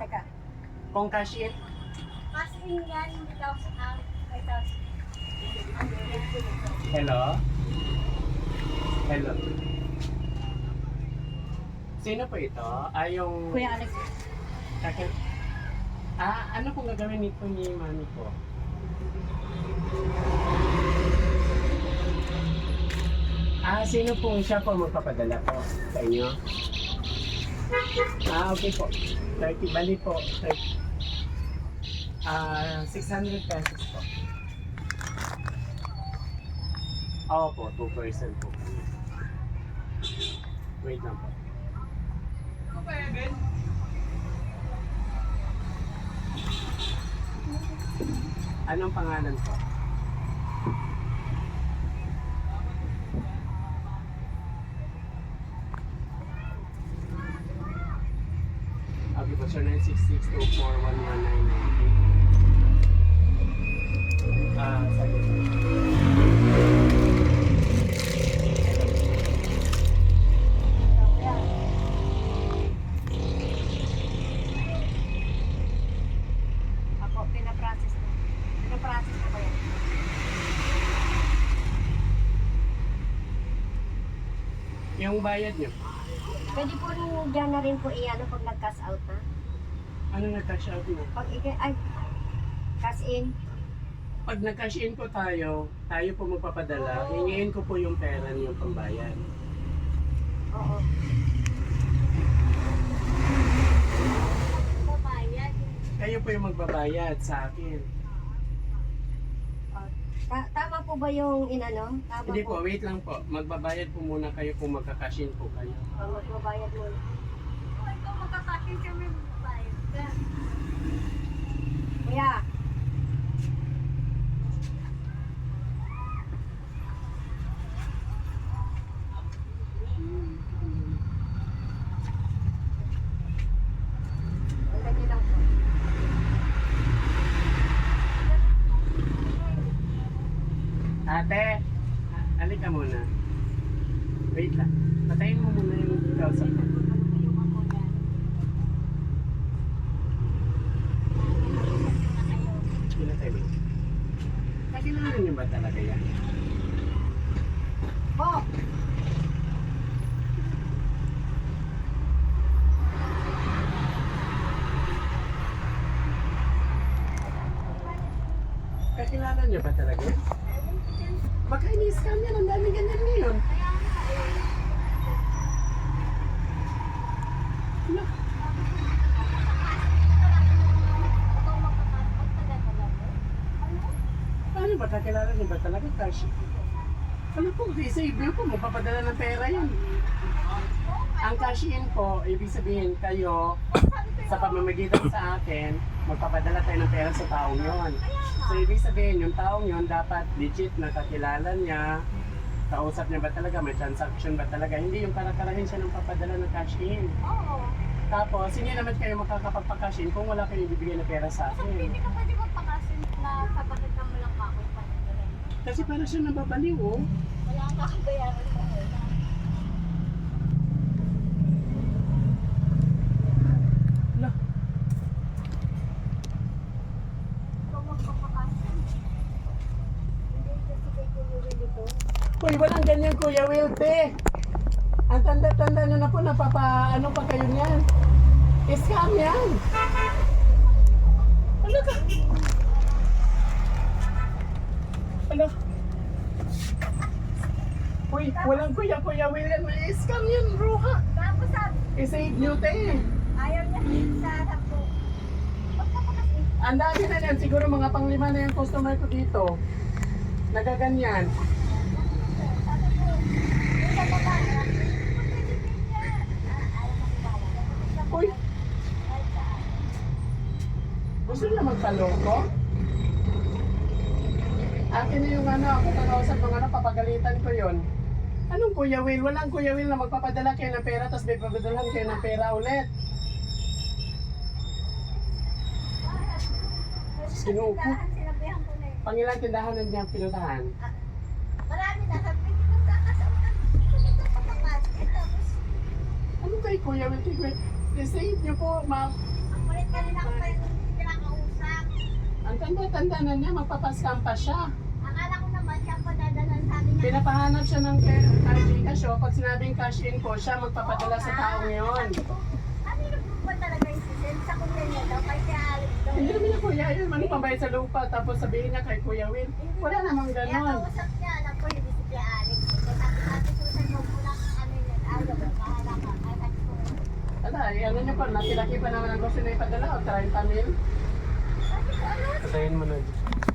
Teka. Kung cash in, Cash in yan, hindi daw sa out. Hello? Hello? Sino po ito? Ah, yung... Kuya Alex. Kakil... Ah, ano pong gagawin nito ni mami ko? Ah, sino pong siya po magpapadala po sa inyo? Ah, okay po. 30, bali po. 30. Ah, 600 pesos po. Oo po, 2% po. Wait lang po. Anong pangalan po? 966-241-1998. Ah. Ako, pinaprocess na. Pinaprocess na ba yan? Yung bayad niyo, Pwede po rin dyan na rin po i-ano pag nag-cash out na. Ano nag-cash out mo? Pag i- ay, cash in. Pag nag-cash in po tayo, tayo po magpapadala, hingiin ko po yung pera niyo pambayad. Oo. Babayad. Kayo po yung magbabayad sa akin. Ta- tama po ba yung inano? Tama Hindi po, wait lang po. Magbabayad po muna kayo kung magka-cash in po kayo. Oh, magbabayad mo. Kung ikaw magkakasin kami. Kuya. Ate, halika muna. Wait lang. Patayin mo muna yung kausap ko. Sila tayo. Kakilala niyo ba talaga yan? Po! Kakilala niyo ba talaga? Baka ini-scam yan. Ang dami ganyan ngayon. Ano? Paano ba kakilala niyo ba talaga cash? Ano po, save niyo po, magpapadala ng pera yan. Ang cash in po, ibig sabihin kayo, sa pamamagitan sa akin, magpapadala tayo ng pera sa taong yon. So, ibig sabihin, yung taong yon dapat legit na kakilala niya, kausap niya ba talaga, may transaction ba talaga, hindi yung karakarahin siya ng papadala ng cash in. Oo. Tapos, hindi naman kayo makakapagpa-cash in kung wala kayong ibibigay na pera sa akin. Hindi ka pwede magpakasin na kapatid mo lang ako. Kasi para siya nababaliw, oh. Wala kang kakabayaran sa akin. Lah, Ikaw magpapakasin. Hindi kasi kay Kuya Willie to. Uy, walang ganyan Kuya Wilte. Ang tanda-tanda nyo na po, napapa, ano pa kayo niyan? Scam yan. Ano ka? Ano? Uy, walang Kuya Kuya William. May scam yan, bro ha. Tapos sabi, I-save nyo, te. ayaw niya sa. Magpapakasin. Ang dami na yan. Siguro mga panglima na yung customer ko dito. Nagaganyan. Sabi ko, yung sa baba, pwede din yan. Ah, ayaw magbabayad. Sa Uy, gusto nila magpaloko? Akin na yung ano, ako kakausap ng ano, papagalitan ko yon. Anong Kuya Will? Walang Kuya Will na magpapadala kayo ng pera tapos may papadalhan kayo ng pera ulit. Sinuko. Pangilang tindahan na niya pinuntahan. Marami na sabi ko magkakasama. Ito papakasin. Tapos, Ano kay Kuya Will? Kay Kuya- I-save niyo po, ma'am. ang kulit kanina ko pa yung kinakausap. Ang tanda-tanda na niya, magpapaskam pa siya. Akala ko naman siya pa dadalan sabi niya. Pinapahanap siya ng ca- cash in cash. Pag sinabing cash in po, siya magpapadala sa taong yon. Ano yung ba talaga yung sa niya daw? Kuya Alex daw. Hindi naman niya kuya yun. Ano pambayad sa lupa? Tapos sabihin niya kay Kuya Will. Wala namang Kaya ganon. kausap niya, alam ko hindi si Kuya Alex. Kaya sabi sabi Susan, huwag mo lang ano yun. Ayaw ba? Bahala ka. Ay, ay, ko. Ala, eh, ano niyo po, nakilaki pa naman ang gusto na ipadala o 30 mil? Patayin mo na.